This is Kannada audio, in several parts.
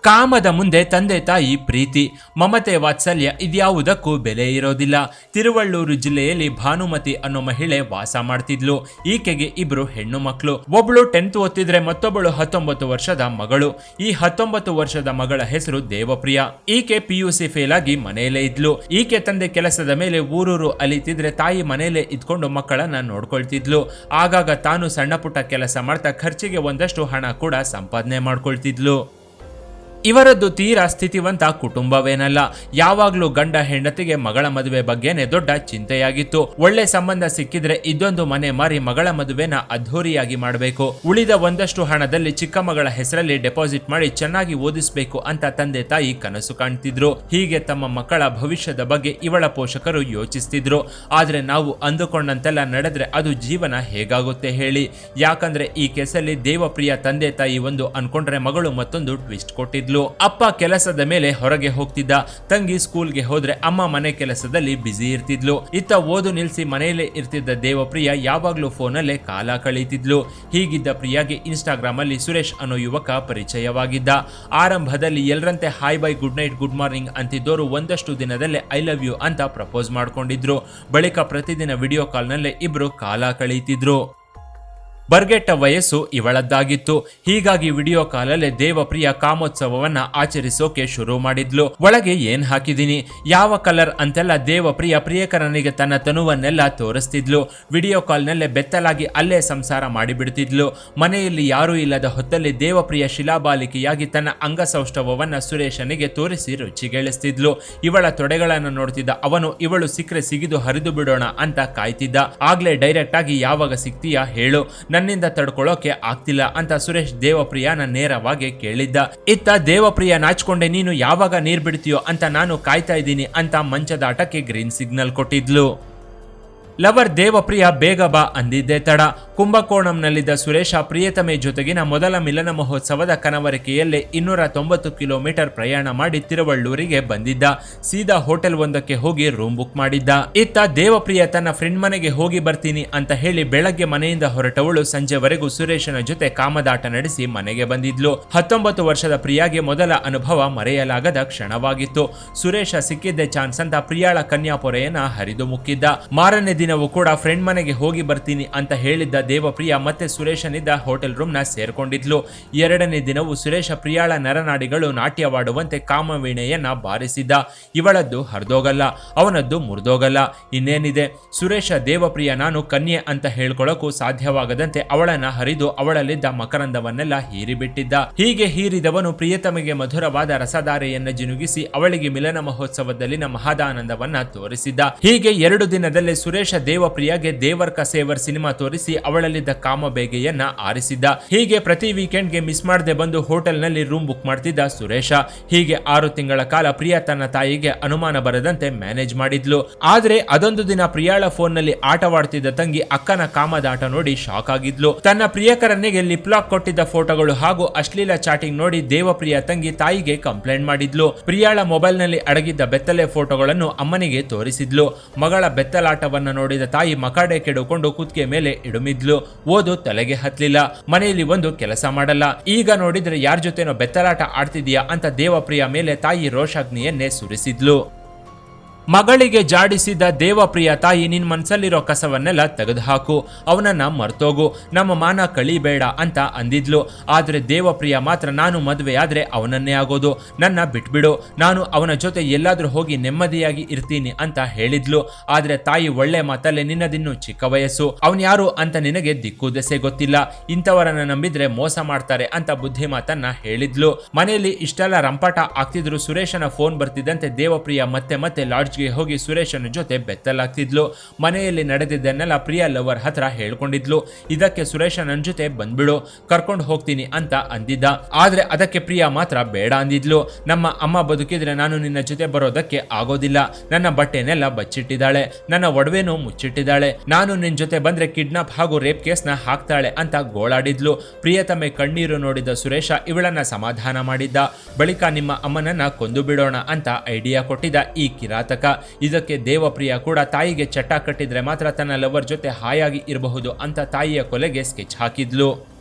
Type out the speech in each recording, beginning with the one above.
ಕಾಮದ ಮುಂದೆ ತಂದೆ ತಾಯಿ ಪ್ರೀತಿ, ಮಮತೆ ವಾತ್ಸಲ್ಯ ಇದ್ಯಾವುದಕ್ಕೂ ಬೆಲೆ ಇರೋದಿಲ್ಲ. ತಿರುವಳ್ಳೂರು ಜಿಲ್ಲೆಯಲ್ಲಿ ಭಾನುಮತಿ ಅನ್ನೋ ಮಹಿಳೆ ವಾಸ ಮಾಡ್ತಿದ್ಲು. ಈಕೆಗೆ ಇಬ್ರು ಹೆಣ್ಣು ಮಕ್ಕಳು ಒಬ್ಳು ಟೆಂತ್ ಓದ್ತಿದ್ರೆ ಮತ್ತೊಬ್ಬಳು ಹತ್ತೊಂಬತ್ತು ವರ್ಷದ ಮಗಳು. ಈ ಹತ್ತೊಂಬತ್ತು ವರ್ಷದ ಮಗಳ ಹೆಸರು ದೇವಪ್ರಿಯ. ಈಕೆ ಪಿಯುಸಿ ಫೇಲ್ ಆಗಿ ಮನೆಯಲ್ಲೇ ಇದ್ಲು. ಈಕೆ ತಂದೆ ಕೆಲಸದ ಮೇಲೆ ಊರೂರು ಅಲಿತಿದ್ರೆ ತಾಯಿ ಮನೆಯಲ್ಲೇ ಇದ್ಕೊಂಡು ಮಕ್ಕಳನ್ನ ನೋಡ್ಕೊಳ್ತಿದ್ಲು. ಆಗಾಗ ತಾನು ಸಣ್ಣ ಪುಟ್ಟ ಕೆಲಸ ಮಾಡ್ತಾ ಖರ್ಚಿಗೆ ಒಂದಷ್ಟು ಹಣ ಕೂಡ ಸಂಪಾದನೆ ಮಾಡ್ಕೊಳ್ತಿದ್ಲು. ಇವರದ್ದು ತೀರಾ ಸ್ಥಿತಿವಂತ ಕುಟುಂಬವೇನಲ್ಲ. ಯಾವಾಗ್ಲೂ ಗಂಡ ಹೆಂಡತಿಗೆ ಮಗಳ ಮದುವೆ ಬಗ್ಗೆನೆ ದೊಡ್ಡ ಚಿಂತೆಯಾಗಿತ್ತು. ಒಳ್ಳೆ ಸಂಬಂಧ ಸಿಕ್ಕಿದ್ರೆ ಇದೊಂದು ಮನೆ ಮಾರಿ ಮಗಳ ಮದುವೆನ ಅದ್ಧೂರಿಯಾಗಿ ಮಾಡಬೇಕು. ಉಳಿದ ಒಂದಷ್ಟು ಹಣದಲ್ಲಿ ಚಿಕ್ಕ ಮಗಳ ಹೆಸರಲ್ಲಿ ಡೆಪಾಸಿಟ್ ಮಾಡಿ ಚೆನ್ನಾಗಿ ಓದಿಸಬೇಕು ಅಂತ ತಂದೆ ತಾಯಿ ಕನಸು ಕಾಣ್ತಿದ್ರು. ಹೀಗೆ ತಮ್ಮ ಮಕ್ಕಳ ಭವಿಷ್ಯದ ಬಗ್ಗೆ ಇವಳ ಪೋಷಕರು ಯೋಚಿಸ್ತಿದ್ರು. ಆದ್ರೆ ನಾವು ಅಂದುಕೊಂಡಂತೆಲ್ಲ ನಡೆದ್ರೆ ಅದು ಜೀವನ ಹೇಗಾಗುತ್ತೆ ಹೇಳಿ. ಯಾಕಂದ್ರೆ ಈ ಕೆಸಲ್ಲಿ ದೇವಪ್ರಿಯ ತಂದೆ ತಾಯಿ ಒಂದು ಅನ್ಕೊಂಡ್ರೆ ಮಗಳು ಮತ್ತೊಂದು ಟ್ವಿಸ್ಟ್ ಕೊಟ್ಟಿದ್ಲು ಅಪ್ಪ ಕೆಲಸದ ಮೇಲೆ ಹೊರಗೆ ಹೋಗ್ತಿದ್ದ. ತಂಗಿ ಸ್ಕೂಲ್ಗೆ ಹೋದ್ರೆ ಅಮ್ಮ ಮನೆ ಕೆಲಸದಲ್ಲಿ ಬ್ಯುಸಿ ಇರ್ತಿದ್ಲು. ಇತ್ತ ಓದು ನಿಲ್ಸಿ ಮನೆಯಲ್ಲೇ ಇರ್ತಿದ್ದ ದೇವಪ್ರಿಯ ಯಾವಾಗ್ಲೂ ಫೋನಲ್ಲೇ ಕಾಲ ಕಳೀತಿದ್ಲು. ಹೀಗಿದ್ದ ಪ್ರಿಯಾಗೆ ಇನ್ಸ್ಟಾಗ್ರಾಮ್ ಅಲ್ಲಿ ಸುರೇಶ್ ಅನ್ನೋ ಯುವಕ ಪರಿಚಯವಾಗಿದ್ದ. ಆರಂಭದಲ್ಲಿ ಎಲ್ಲರಂತೆ hi bye good night good morning ಅಂತಿದ್ದೋರು ಒಂದಷ್ಟು ದಿನದಲ್ಲೇ ಐ ಲವ್ ಯು ಅಂತ ಪ್ರಪೋಸ್ ಮಾಡ್ಕೊಂಡಿದ್ರು. ಬಳಿಕ ಪ್ರತಿದಿನ ವಿಡಿಯೋ ಕಾಲ್ನಲ್ಲೇ ಇಬ್ರು ಕಾಲ ಕಳೀತಿದ್ರು. ಬರ್ಗೆಟ್ಟ ವಯಸ್ಸು ಇವಳದ್ದಾಗಿತ್ತು. ಹೀಗಾಗಿ ವಿಡಿಯೋ ಕಾಲಲ್ಲೇ ದೇವಪ್ರಿಯ ಕಾಮೋತ್ಸವವನ್ನ ಆಚರಿಸೋಕೆ ಶುರು ಮಾಡಿದ್ಲು. ಒಳಗೆ ಏನ್ ಹಾಕಿದೀನಿ? ಯಾವ ಕಲರ್ ಅಂತೆಲ್ಲ ದೇವಪ್ರಿಯ ಪ್ರಿಯಕರನಿಗೆ ತನ್ನ ತನುವನ್ನೆಲ್ಲ ತೋರಿಸ್ತಿದ್ಲು. ವಿಡಿಯೋ ಕಾಲ್ನಲ್ಲೇ ಬೆತ್ತಲಾಗಿ ಅಲ್ಲೇ ಸಂಸಾರ ಮಾಡಿಬಿಡ್ತಿದ್ಲು. ಮನೆಯಲ್ಲಿ ಯಾರೂ ಇಲ್ಲದ ಹೊತ್ತಲ್ಲಿ ದೇವಪ್ರಿಯ ಶಿಲಾಬಾಲಿಕೆಯಾಗಿ ತನ್ನ ಅಂಗಸೌಷ್ಠವವನ್ನ ಸುರೇಶನಿಗೆ ತೋರಿಸಿ ರುಚಿಗೆಳಿಸ್ತಿದ್ಲು. ಇವಳ ತೊಡೆಗಳನ್ನು ನೋಡ್ತಿದ್ದ ಅವನು, ಇವಳು ಸಿಕ್ಕರೆ ಸಿಗಿದು ಹರಿದು ಬಿಡೋಣ ಅಂತ ಕಾಯ್ತಿದ್ದ. ಆಗ್ಲೇ ಡೈರೆಕ್ಟ್ ಆಗಿ ಯಾವಾಗ ಸಿಗ್ತೀಯಾ ಹೇಳು. ನನ್ನಿಂದ ತಡ್ಕೊಳ್ಳೋಕೆ ಆಗ್ತಿಲ್ಲ ಅಂತ ಸುರೇಶ್ ದೇವಪ್ರಿಯನ ನೇರವಾಗಿ ಕೇಳಿದ್ದ. ಇತ್ತ ದೇವಪ್ರಿಯ ನಾಚ್ಕೊಂಡೆ, ನೀನು ಯಾವಾಗ ನೀರ್ ಬಿಡ್ತೀಯೋ ಅಂತ ನಾನು ಕಾಯ್ತಾ ಇದ್ದೀನಿ ಅಂತ ಮಂಚದಾಟಕ್ಕೆ ಗ್ರೀನ್ ಸಿಗ್ನಲ್ ಕೊಟ್ಟಿದ್ಲು. ಲವರ್ ದೇವಪ್ರಿಯ ಬೇಗ ಬಾ ಅಂದಿದ್ದೆ ತಡ. ಕುಂಭಕೋಣಂನಲ್ಲಿದ್ದ ಸುರೇಶ ಪ್ರಿಯತಮೆ ಜೊತೆಗಿನ ಮೊದಲ ಮಿಲನ ಮಹೋತ್ಸವದ ಕನವರಿಕೆಯಲ್ಲೇ ಇನ್ನೂರ ತೊಂಬತ್ತು ಕಿಲೋಮೀಟರ್ ಪ್ರಯಾಣ ಮಾಡಿ ತಿರುವಳ್ಳೂರಿಗೆ ಬಂದಿದ್ದ. ಸೀದಾ ಹೋಟೆಲ್ ಒಂದಕ್ಕೆ ಹೋಗಿ ರೂಮ್ ಬುಕ್ ಮಾಡಿದ್ದ. ಇತ್ತ ದೇವಪ್ರಿಯ ತನ್ನ ಫ್ರೆಂಡ್ ಮನೆಗೆ ಹೋಗಿ ಬರ್ತೀನಿ ಅಂತ ಹೇಳಿ ಬೆಳಗ್ಗೆ ಮನೆಯಿಂದ ಹೊರಟವಳು ಸಂಜೆವರೆಗೂ ಸುರೇಶನ ಜೊತೆ ಕಾಮದಾಟ ನಡೆಸಿ ಮನೆಗೆ ಬಂದಿದ್ಲು. ಹತ್ತೊಂಬತ್ತು ವರ್ಷದ ಪ್ರಿಯಾಗೆ ಮೊದಲ ಅನುಭವ ಮರೆಯಲಾಗದ ಕ್ಷಣವಾಗಿತ್ತು. ಸುರೇಶ ಸಿಕ್ಕಿದ್ದೆ ಚಾನ್ಸ್ ಅಂತ ಪ್ರಿಯಾಳ ಕನ್ಯಾಪೊರೆಯನ್ನ ಹರಿದು ಮುಕ್ಕಿದ್ದ. ಮಾರನೇ ದಿನವೂ ಕೂಡ ಫ್ರೆಂಡ್ ಮನೆಗೆ ಹೋಗಿ ಬರ್ತೀನಿ ಅಂತ ಹೇಳಿದ್ದ ದೇವಪ್ರಿಯ ಮತ್ತೆ ಸುರೇಶನಿದ್ದ ಹೋಟೆಲ್ ರೂಮ್ನ ಸೇರ್ಕೊಂಡಿದ್ಲು. ಎರಡನೇ ದಿನವೂ ಸುರೇಶ ಪ್ರಿಯಾಳ ನರನಾಡಿಗಳು ನಾಟ್ಯವಾಡುವಂತೆ ಕಾಮವೀಣೆಯನ್ನ ಬಾರಿಸಿದ್ದ. ಇವಳದ್ದು ಹರಿದೋಗಲ್ಲ, ಅವನದ್ದು ಮುರಿದೋಗಲ್ಲ. ಇನ್ನೇನಿದೆ? ಸುರೇಶ, ದೇವಪ್ರಿಯ ನಾನು ಕನ್ಯೆ ಅಂತ ಹೇಳ್ಕೊಳ್ಳೋಕ್ಕೂ ಸಾಧ್ಯವಾಗದಂತೆ ಅವಳನ್ನ ಹರಿದು ಅವಳಲ್ಲಿದ್ದ ಮಕರಂದವನ್ನೆಲ್ಲ ಹೀರಿಬಿಟ್ಟಿದ್ದ. ಹೀಗೆ ಹೀರಿದವನು ಪ್ರಿಯತಮೆಗೆ ಮಧುರವಾದ ರಸಧಾರೆಯನ್ನ ಜಿನುಗಿಸಿ ಅವಳಿಗೆ ಮಿಲನ ಮಹೋತ್ಸವದಲ್ಲಿನ ಮಹದಾನಂದವನ್ನ ತೋರಿಸಿದ್ದ. ಹೀಗೆ ಎರಡು ದಿನದಲ್ಲೇ ಸುರೇಶ ದೇವಪ್ರಿಯಗೆ ದೇವರ್ಕ ಸೇವರ್ ಸಿನಿಮಾ ತೋರಿಸಿ ಅವಳಲ್ಲಿದ್ದ ಕಾಮ ಬೇಗೆಯನ್ನ ಆರಿಸಿದ್ದ. ಹೀಗೆ ಪ್ರತಿ ವೀಕೆಂಡ್ಗೆ ಮಿಸ್ ಮಾಡದೆ ಬಂದು ಹೋಟೆಲ್ನಲ್ಲಿ ರೂಮ್ ಬುಕ್ ಮಾಡ್ತಿದ್ದ ಸುರೇಶ. ಹೀಗೆ ಆರು ತಿಂಗಳ ಕಾಲ ಪ್ರಿಯಾ ತನ್ನ ತಾಯಿಗೆ ಅನುಮಾನ ಬರದಂತೆ ಮ್ಯಾನೇಜ್ ಮಾಡಿದ್ಲು. ಆದ್ರೆ ಅದೊಂದು ದಿನ ಪ್ರಿಯಾಳ ಫೋನ್ನಲ್ಲಿ ಆಟವಾಡ್ತಿದ್ದ ತಂಗಿ ಅಕ್ಕನ ಕಾಮದಾಟ ನೋಡಿ ಶಾಕ್ ಆಗಿದ್ಲು. ತನ್ನ ಪ್ರಿಯಕರನಿಗೆ ಲಿಪ್ಲಾಕ್ ಕೊಟ್ಟಿದ್ದ ಫೋಟೋಗಳು ಹಾಗೂ ಅಶ್ಲೀಲ ಚಾಟಿಂಗ್ ನೋಡಿ ದೇವಪ್ರಿಯ ತಂಗಿ ತಾಯಿಗೆ ಕಂಪ್ಲೇಂಟ್ ಮಾಡಿದ್ಲು. ಪ್ರಿಯಾಳ ಮೊಬೈಲ್ನಲ್ಲಿ ಅಡಗಿದ್ದ ಬೆತ್ತಲೆ ಫೋಟೋಗಳನ್ನು ಅಮ್ಮನಿಗೆ ತೋರಿಸಿದ್ಲು. ಮಗಳ ಬೆತ್ತಲಾಟವನ್ನ ನೋಡಿದ ತಾಯಿ ಮಕಾಡೆ ಕೆಡುಕೊಂಡು ಕುತ್ತಿಗೆ ಮೇಲೆ ಇಡುಮಿದ್ಲು. ಓದು ತಲೆಗೆ ಹತ್ಲಿಲ್ಲ. ಮನೆಯಲ್ಲಿ ಒಂದು ಕೆಲಸ ಮಾಡಲ್ಲ. ಈಗ ನೋಡಿದ್ರೆ ಯಾರ ಜೊತೆನೋ ಬೆತ್ತಲಾಟ ಆಡ್ತಿದ್ಯಾ ಅಂತ ದೇವಪ್ರಿಯ ಮೇಲೆ ತಾಯಿ ರೋಷಾಗ್ನಿಯನ್ನೇ ಸುರಿಸಿದ್ಲು. ಮಗಳಿಗೆ ಜಾಡಿಸಿದ ದೇವಪ್ರಿಯ ತಾಯಿ ನಿನ್ ಮನ್ಸಲ್ಲಿರೋ ಕಸವನ್ನೆಲ್ಲ ತೆಗೆದುಹಾಕು, ಅವನನ್ನ ಮರ್ತೋಗು, ನಮ್ಮ ಮಾನ ಕಳಿಬೇಡ ಅಂತ ಅಂದಿದ್ಲು. ಆದ್ರೆ ದೇವಪ್ರಿಯ ಮಾತ್ರ ನಾನು ಮದುವೆ ಅವನನ್ನೇ ಆಗೋದು. ನನ್ನ ಬಿಟ್ಬಿಡು, ನಾನು ಅವನ ಜೊತೆ ಎಲ್ಲಾದ್ರೂ ಹೋಗಿ ನೆಮ್ಮದಿಯಾಗಿ ಇರ್ತೀನಿ ಅಂತ ಹೇಳಿದ್ಲು. ಆದ್ರೆ ತಾಯಿ ಒಳ್ಳೆ ಮಾತಲ್ಲೇ ನಿನ್ನದಿನ್ನು ಚಿಕ್ಕ ವಯಸ್ಸು. ಅವನ್ ಯಾರು ಅಂತ ನಿನಗೆ ದಿಕ್ಕು ದೆಸೆ ಗೊತ್ತಿಲ್ಲ. ಇಂಥವರನ್ನ ನಂಬಿದ್ರೆ ಮೋಸ ಮಾಡ್ತಾರೆ ಅಂತ ಬುದ್ಧಿ ಮಾತನ್ನ ಹೇಳಿದ್ಲು. ಮನೆಯಲ್ಲಿ ಇಷ್ಟೆಲ್ಲ ರಂಪಾಟ ಆಗ್ತಿದ್ರು, ಸುರೇಶನ ಫೋನ್ ಬರ್ತಿದ್ದಂತೆ ದೇವಪ್ರಿಯ ಮತ್ತೆ ಮತ್ತೆ ಲಾಡ್ಜ್ಗೆ ಹೋಗಿ ಸುರೇಶನ ಜೊತೆ ಬೆತ್ತಲಾಗ್ತಿದ್ಲು. ಮನೆಯಲ್ಲಿ ನಡೆದಿದ್ದನ್ನೆಲ್ಲ ಪ್ರಿಯಾ ಲವರ್ ಹತ್ರ ಹೇಳ್ಕೊಂಡಿದ್ಲು. ಇದಕ್ಕೆ ಸುರೇಶ ನನ್ನ ಜೊತೆ ಬಂದ್ಬಿಡು, ಕರ್ಕೊಂಡು ಹೋಗ್ತೀನಿ ಅಂತ ಅಂದಿದ್ದ. ಆದ್ರೆ ಅದಕ್ಕೆ ಪ್ರಿಯಾ ಮಾತ್ರ ಬೇಡ ಅಂದಿದ್ಲು. ನಮ್ಮ ಅಮ್ಮ ಬದುಕಿದ್ರೆ ನಾನು ನಿನ್ನ ಜೊತೆ ಬರೋದಕ್ಕೆ ಆಗೋದಿಲ್ಲ. ನನ್ನ ಬಟ್ಟೆನೆಲ್ಲ ಬಚ್ಚಿಟ್ಟಿದ್ದಾಳೆ. ನನ್ನ ಒಡವೆನೂ ಮುಚ್ಚಿಟ್ಟಿದ್ದಾಳೆ. ನಾನು ನಿನ್ ಜೊತೆ ಬಂದ್ರೆ ಕಿಡ್ನಾಪ್ ಹಾಗೂ ರೇಪ್ ಕೇಸ್ನ ಹಾಕ್ತಾಳೆ ಅಂತ ಗೋಳಾಡಿದ್ಲು. ತಮ್ಮ ಕಣ್ಣೀರು ನೋಡಿದ ಸುರೇಶ ಇವಳನ್ನ ಸಮಾಧಾನ ಮಾಡಿದ್ದ. ಬಳಿಕ ನಿಮ್ಮ ಅಮ್ಮನನ್ನ ಕೊಂದು ಬಿಡೋಣ ಅಂತ ಐಡಿಯಾ ಕೊಟ್ಟಿದ್ದ ಈ ಕಿರಾತಕ. ಇದಕ್ಕೆ ದೇವಪ್ರಿಯ ಕೂಡ ತಾಯಿಗೆ ಚಟ ಕಟ್ಟಿದ್ರೆ ಮಾತ್ರ ತನ್ನ ಲವರ್ ಜೊತೆ ಹಾಯಾಗಿ ಇರಬಹುದು ಅಂತ ತಾಯಿಯ ಕೊಲೆಗೆ ಸ್ಕೆಚ್ ಹಾಕಿದ್ಲು.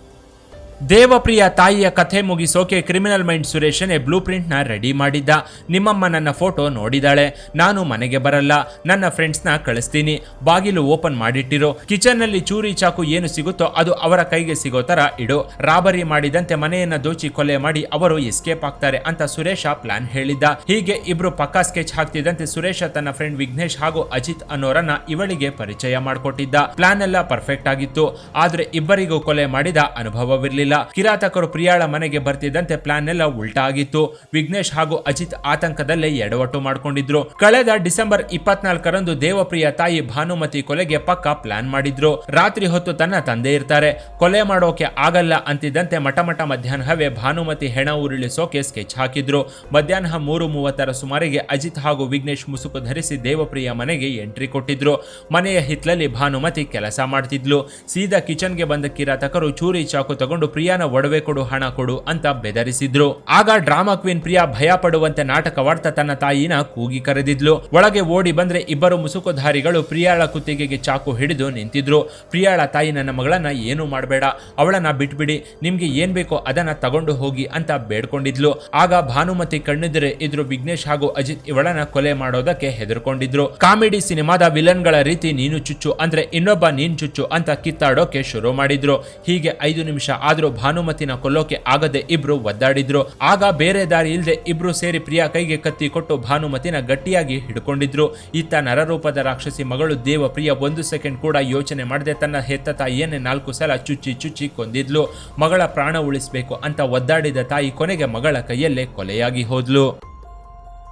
ದೇವಪ್ರಿಯ ತಾಯಿಯ ಕಥೆ ಮುಗಿಸೋಕೆ ಕ್ರಿಮಿನಲ್ ಮೈಂಡ್ ಸುರೇಶನೇ ಬ್ಲೂ ನ ರೆಡಿ ಮಾಡಿದ್ದ. ನಿಮ್ಮಮ್ಮ ನನ್ನ ಫೋಟೋ ನೋಡಿದಾಳೆ. ನಾನು ಮನೆಗೆ ಬರಲ್ಲ. ನನ್ನ ಫ್ರೆಂಡ್ಸ್ನ ಕಳಿಸ್ತೀನಿ. ಬಾಗಿಲು ಓಪನ್ ಮಾಡಿಟ್ಟಿರೋ. ಕಿಚನ್ನಲ್ಲಿ ಚೂರಿ ಚಾಕು ಏನು ಸಿಗುತ್ತೋ ಅದು ಅವರ ಕೈಗೆ ಸಿಗೋ ತರ ಇಡು. ರಾಬರಿ ಮಾಡಿದಂತೆ ಮನೆಯನ್ನ ದೋಚಿ ಕೊಲೆ ಮಾಡಿ ಅವರು ಎಸ್ಕೇಪ್ ಆಗ್ತಾರೆ ಅಂತ ಸುರೇಶ ಪ್ಲಾನ್ ಹೇಳಿದ್ದ. ಹೀಗೆ ಇಬ್ರು ಪಕ್ಕಾ ಸ್ಕೆಚ್ ಹಾಕ್ತಿದ್ದಂತೆ ಸುರೇಶ ತನ್ನ ಫ್ರೆಂಡ್ ವಿಘ್ನೇಶ್ ಹಾಗೂ ಅಜಿತ್ ಅನ್ನೋರನ್ನ ಇವಳಿಗೆ ಪರಿಚಯ ಮಾಡಿಕೊಟ್ಟಿದ್ದ. ಪ್ಲಾನ್ ಎಲ್ಲ ಪರ್ಫೆಕ್ಟ್ ಆಗಿತ್ತು. ಆದ್ರೆ ಇಬ್ಬರಿಗೂ ಕೊಲೆ ಮಾಡಿದ ಅನುಭವವಿರಲಿಲ್ಲ. ಕಿರಾತಕರು ಪ್ರಿಯಾಳ ಮನೆಗೆ ಬರ್ತಿದ್ದಂತೆ ಪ್ಲಾನ್ ಎಲ್ಲ ಉಲ್ಟಾ ಆಗಿತ್ತು ವಿಘ್ನೇಶ್ ಹಾಗೂ ಅಜಿತ್ ಆತಂಕದಲ್ಲೇ ಎಡವಟ್ಟು ಮಾಡಿಕೊಂಡಿದ್ರು. ಕಳೆದ ಡಿಸೆಂಬರ್ ಇಪ್ಪತ್ನಾಲ್ಕರಂದು ದೇವಪ್ರಿಯ ತಾಯಿ ಭಾನುಮತಿ ಕೊಲೆಗೆ ಪಕ್ಕ ಪ್ಲಾನ್ ಮಾಡಿದ್ರು. ರಾತ್ರಿ ಹೊತ್ತು ತನ್ನ ತಂದೆ ಇರ್ತಾರೆ. ಕೊಲೆ ಮಾಡೋಕೆ ಆಗಲ್ಲ ಅಂತಿದ್ದಂತೆ ಮಟಮಟ ಮಧ್ಯಾಹ್ನವೇ ಭಾನುಮತಿ ಹೆಣ ಉರುಳಿಸೋಕೆ ಸ್ಕೆಚ್ ಹಾಕಿದ್ರು. ಮಧ್ಯಾಹ್ನ ಮೂರು ಮೂವತ್ತರ ಸುಮಾರಿಗೆ ಅಜಿತ್ ಹಾಗೂ ವಿಘ್ನೇಶ್ ಮುಸುಕು ಧರಿಸಿ ದೇವಪ್ರಿಯ ಮನೆಗೆ ಎಂಟ್ರಿ ಕೊಟ್ಟಿದ್ರು. ಮನೆಯ ಹಿತ್ಲಲ್ಲಿ ಭಾನುಮತಿ ಕೆಲಸ ಮಾಡ್ತಿದ್ಲು. ಸೀದಾ ಕಿಚನ್ಗೆ ಬಂದ ಕಿರಾತಕರು ಚೂರಿ ಚಾಕು ತಗೊಂಡು ಪ್ರಿಯಾನ ಒಡವೆ ಕೊಡು, ಹಣ ಕೊಡು ಅಂತ ಬೆದರಿಸಿದ್ರು. ಆಗ ಡ್ರಾಮಾ ಕ್ವೀನ್ ಪ್ರಿಯಾ ಭಯ ಪಡುವಂತೆ ನಾಟಕವಾಡ್ತಾ ತನ್ನ ತಾಯಿನ ಕೂಗಿ ಕರೆದಿದ್ಲು. ಒಳಗೆ ಓಡಿ ಬಂದ್ರೆ ಇಬ್ಬರು ಮುಸುಕುಧಾರಿಗಳು ಪ್ರಿಯಾಳ ಕುತ್ತಿಗೆಗೆ ಚಾಕು ಹಿಡಿದು ನಿಂತಿದ್ರು. ಪ್ರಿಯಾಳ ತಾಯಿ ನನ್ನ ಮಗಳನ್ನ ಏನು ಮಾಡಬೇಡ, ಅವಳನ್ನ ಬಿಟ್ಬಿಡಿ, ನಿಮ್ಗೆ ಏನ್ ಬೇಕೋ ಅದನ್ನ ತಗೊಂಡು ಹೋಗಿ ಅಂತ ಬೇಡ್ಕೊಂಡಿದ್ಲು. ಆಗ ಭಾನುಮತಿ ಕಣ್ಣಿದ್ರೆ ಇದ್ರು ವಿಘ್ನೇಶ್ ಹಾಗೂ ಅಜಿತ್ ಇವಳನ್ನ ಕೊಲೆ ಮಾಡೋದಕ್ಕೆ ಹೆದರ್ಕೊಂಡಿದ್ರು. ಕಾಮಿಡಿ ಸಿನಿಮಾದ ವಿಲನ್ಗಳ ರೀತಿ ನೀನು ಚುಚ್ಚು ಅಂದ್ರೆ ಇನ್ನೊಬ್ಬ ನೀನ್ ಚುಚ್ಚು ಅಂತ ಕಿತ್ತಾಡೋಕೆ ಶುರು ಮಾಡಿದ್ರು. ಹೀಗೆ ಐದು ನಿಮಿಷ ಆದ್ರೂ ಭಾನುಮತಿನ ಕೊಲ್ಲೋಕೆ ಆಗದೆ ಇಬ್ರು ಒದ್ದಾಡಿದ್ರು. ಆಗ ಬೇರೆ ದಾರಿ ಇಲ್ಲದೆ ಇಬ್ರು ಸೇರಿ ಪ್ರಿಯಾ ಕೈಗೆ ಕತ್ತಿ ಕೊಟ್ಟು ಭಾನುಮತಿನ ಗಟ್ಟಿಯಾಗಿ ಹಿಡ್ಕೊಂಡಿದ್ರು. ಇತ್ತ ನರರೂಪದ ರಾಕ್ಷಸಿ ಮಗಳು ದೇವ ಪ್ರಿಯ ಒಂದು ಸೆಕೆಂಡ್ ಕೂಡ ಯೋಚನೆ ಮಾಡದೆ ತನ್ನ ಹೆತ್ತ ತಾಯಿಯನ್ನೇ ನಾಲ್ಕು ಸಲ ಚುಚ್ಚಿ ಚುಚ್ಚಿ ಕೊಂದಿದ್ಲು. ಮಗಳ ಪ್ರಾಣ ಉಳಿಸಬೇಕು ಅಂತ ಒದ್ದಾಡಿದ ತಾಯಿ ಕೊನೆಗೆ ಮಗಳ ಕೈಯಲ್ಲೇ ಕೊಲೆಯಾಗಿ ಹೋದ್ಲು.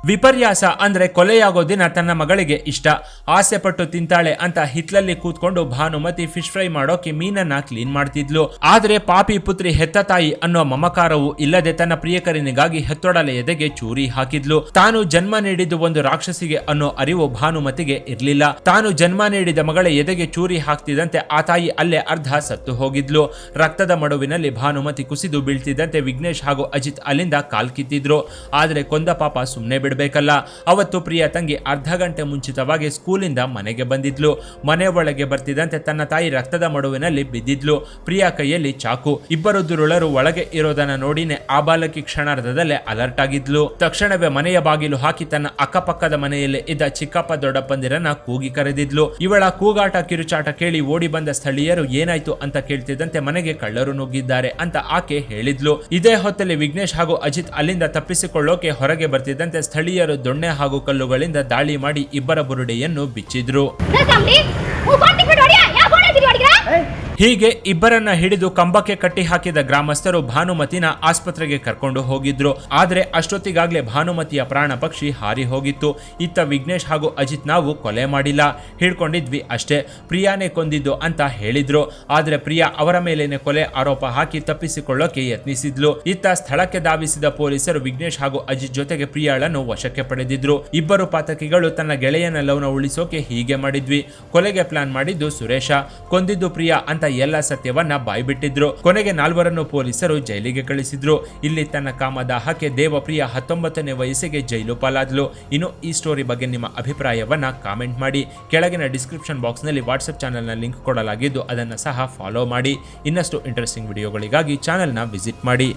ವಿಪರ್ಯಾಸ ಅಂದ್ರೆ ಕೊಲೆಯಾಗೋ ದಿನ ತನ್ನ ಮಗಳಿಗೆ ಇಷ್ಟ. ಆಸೆ ಪಟ್ಟು ತಿಂತಾಳೆ ಅಂತ ಹಿತ್ಲಲ್ಲಿ ಕೂತ್ಕೊಂಡು ಭಾನುಮತಿ ಫಿಶ್ ಫ್ರೈ ಮಾಡೋಕೆ ಮೀನನ್ನ ಕ್ಲೀನ್ ಮಾಡ್ತಿದ್ಲು. ಆದ್ರೆ ಪಾಪಿ ಪುತ್ರಿ ಹೆತ್ತ ತಾಯಿ ಅನ್ನೋ ಮಮಕಾರವು ಇಲ್ಲದೆ ತನ್ನ ಪ್ರಿಯಕರಿನಿಗಾಗಿ ಹೆತ್ತೊಡಲ ಎದೆಗೆ ಚೂರಿ ಹಾಕಿದ್ಲು. ತಾನು ಜನ್ಮ ನೀಡಿದ್ದು ಒಂದು ರಾಕ್ಷಸಿಗೆ ಅನ್ನೋ ಅರಿವು ಭಾನುಮತಿಗೆ ಇರ್ಲಿಲ್ಲ. ತಾನು ಜನ್ಮ ನೀಡಿದ ಮಗಳ ಎದೆಗೆ ಚೂರಿ ಹಾಕ್ತಿದಂತೆ ಆ ತಾಯಿ ಅಲ್ಲೇ ಅರ್ಧ ಸತ್ತು ಹೋಗಿದ್ಲು. ರಕ್ತದ ಮಡುವಿನಲ್ಲಿ ಭಾನುಮತಿ ಕುಸಿದು ಬೀಳ್ತಿದ್ದಂತೆ ವಿಘ್ನೇಶ್ ಹಾಗೂ ಅಜಿತ್ ಅಲ್ಲಿಂದ ಕಾಲ್ ಕಿತ್ತಿದ್ರು. ಆದ್ರೆ ಕೊಂದ ಪಾಪ ಸುಮ್ಮನೆ ಬಿಡಬೇಕಲ್ಲ. ಅವತ್ತು ಪ್ರಿಯಾ ತಂಗಿ ಅರ್ಧ ಗಂಟೆ ಮುಂಚಿತವಾಗಿ ಸ್ಕೂಲಿಂದ ಮನೆಗೆ ಬಂದಿದ್ಲು. ಮನೆ ಒಳಗೆ ಬರ್ತಿದ್ದಂತೆ ತನ್ನ ತಾಯಿ ರಕ್ತದ ಮಡುವಿನಲ್ಲಿ ಬಿದ್ದಿದ್ಲು. ಪ್ರಿಯಾ ಕೈಯಲ್ಲಿ ಚಾಕು. ಇಬ್ಬರು ದುರುಳರು ಒಳಗೆ ಇರೋದನ್ನ ನೋಡಿನೇ ಆ ಬಾಲಕಿ ಕ್ಷಣಾರ್ಧದಲ್ಲೇ ಅಲರ್ಟ್ ಆಗಿದ್ಲು. ತಕ್ಷಣವೇ ಮನೆಯ ಬಾಗಿಲು ಹಾಕಿ ತನ್ನ ಅಕ್ಕಪಕ್ಕದ ಮನೆಯಲ್ಲಿ ಇದ್ದ ಚಿಕ್ಕಪ್ಪ ದೊಡ್ಡಪ್ಪಂದಿರನ್ನ ಕೂಗಿ ಕರೆದಿದ್ಲು. ಇವಳ ಕೂಗಾಟ ಕಿರುಚಾಟ ಕೇಳಿ ಓಡಿ ಬಂದ ಸ್ಥಳೀಯರು ಏನಾಯ್ತು ಅಂತ ಕೇಳ್ತಿದ್ದಂತೆ ಮನೆಗೆ ಕಳ್ಳರು ನುಗ್ಗಿದ್ದಾರೆ ಅಂತ ಆಕೆ ಹೇಳಿದ್ಲು. ಇದೇ ಹೊತ್ತಲ್ಲಿ ವಿಘ್ನೇಶ್ ಹಾಗೂ ಅಜಿತ್ ಅಲ್ಲಿಂದ ತಪ್ಪಿಸಿಕೊಳ್ಳೋಕೆ ಹೊರಗೆ ಬರ್ತಿದ್ದಂತೆ ಸ್ಥಳೀಯರು ದೊಣ್ಣೆ ಹಾಗೂ ಕಲ್ಲುಗಳಿಂದ ದಾಳಿ ಮಾಡಿ ಇಬ್ಬರ ಬುರುಡೆಯನ್ನು ಬಿಚ್ಚಿದ್ರು. ಹೀಗೆ ಇಬ್ಬರನ್ನ ಹಿಡಿದು ಕಂಬಕ್ಕೆ ಕಟ್ಟಿ ಹಾಕಿದ ಗ್ರಾಮಸ್ಥರು ಭಾನುಮತಿನ ಆಸ್ಪತ್ರೆಗೆ ಕರ್ಕೊಂಡು ಹೋಗಿದ್ರು. ಆದ್ರೆ ಅಷ್ಟೊತ್ತಿಗಾಗ್ಲೇ ಭಾನುಮತಿಯ ಪ್ರಾಣ ಪಕ್ಷಿ ಹಾರಿ ಹೋಗಿತ್ತು. ಇತ್ತ ವಿಘ್ನೇಶ್ ಹಾಗೂ ಅಜಿತ್ ನಾವು ಕೊಲೆ ಮಾಡಿಲ್ಲ. ಹಿಡ್ಕೊಂಡಿದ್ವಿ ಅಷ್ಟೇ. ಪ್ರಿಯಾನೇ ಕೊಂದಿದ್ದು ಅಂತ ಹೇಳಿದ್ರು. ಆದ್ರೆ ಪ್ರಿಯಾ ಅವರ ಮೇಲೇನೆ ಕೊಲೆ ಆರೋಪ ಹಾಕಿ ತಪ್ಪಿಸಿಕೊಳ್ಳೋಕೆ ಯತ್ನಿಸಿದ್ಲು. ಇತ್ತ ಸ್ಥಳಕ್ಕೆ ಧಾವಿಸಿದ ಪೊಲೀಸರು ವಿಘ್ನೇಶ್ ಹಾಗೂ ಅಜಿತ್ ಜೊತೆಗೆ ಪ್ರಿಯಾಳನ್ನು ವಶಕ್ಕೆ ಪಡೆದಿದ್ರು. ಇಬ್ಬರು ಪಾತಕಿಗಳು ತನ್ನ ಗೆಳೆಯನ ಲವ್ನ ಉಳಿಸೋಕೆ ಹೀಗೆ ಮಾಡಿದ್ವಿ. ಕೊಲೆಗೆ ಪ್ಲಾನ್ ಮಾಡಿದ್ದು ಸುರೇಶ. ಕೊಂದಿದ್ದು ಪ್ರಿಯಾ ಅಂತ ಎಲ್ಲ ಸತ್ಯವನ್ನ ಬಾಯ್ಬಿಟ್ಟಿದ್ರು. ಕೊನೆಗೆ ನಾಲ್ವರನ್ನು ಪೊಲೀಸರು ಜೈಲಿಗೆ ಕಳಿಸಿದ್ರು. ಇಲ್ಲಿ ತನ್ನ ಕಾಮದಾಹಕ್ಕೆ ದೇವಪ್ರಿಯ ಹತ್ತೊಂಬತ್ತನೇ ವಯಸ್ಸಿಗೆ ಜೈಲು ಪಾಲಾದ್ಲು. ಇನ್ನು ಈ ಸ್ಟೋರಿ ಬಗ್ಗೆ ನಿಮ್ಮ ಅಭಿಪ್ರಾಯವನ್ನ ಕಾಮೆಂಟ್ ಮಾಡಿ. ಕೆಳಗಿನ ಡಿಸ್ಕ್ರಿಪ್ಷನ್ ಬಾಕ್ಸ್ನಲ್ಲಿ ವಾಟ್ಸ್ಆಪ್ ಚಾನೆಲ್ನ ಲಿಂಕ್ ಕೊಡಲಾಗಿದ್ದು ಅದನ್ನು ಸಹ ಫಾಲೋ ಮಾಡಿ. ಇನ್ನಷ್ಟು ಇಂಟ್ರೆಸ್ಟಿಂಗ್ ವಿಡಿಯೋಗಳಿಗಾಗಿ ಚಾನೆಲ್ನ ವಿಸಿಟ್ ಮಾಡಿ.